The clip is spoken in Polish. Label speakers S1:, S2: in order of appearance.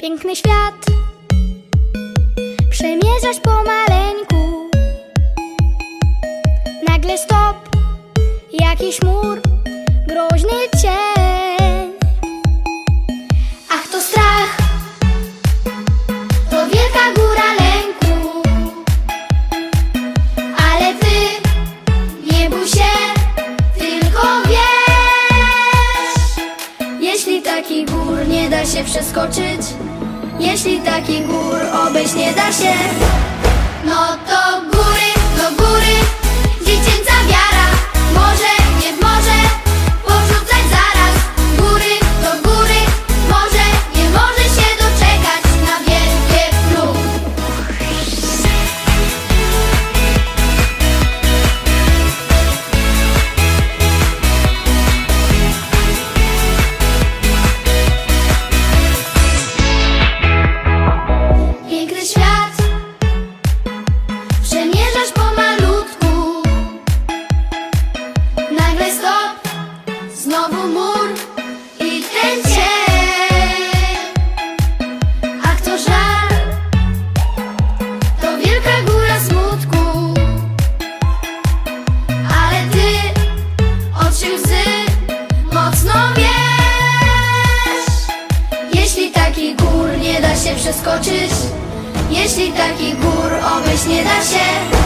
S1: piękny świat Przemierzasz pomaleńku Nagle stop, jakiś mur, groźny cień Jeśli takich gór nie da się przeskoczyć Jeśli takich gór obejść nie da się No to Znowu mur I ten cień. Ach to żal To wielka góra smutku. Ale ty Oczy łzy Mocno wiesz. Jeśli takich gór nie da się przeskoczyć Jeśli takich gór obejść nie da się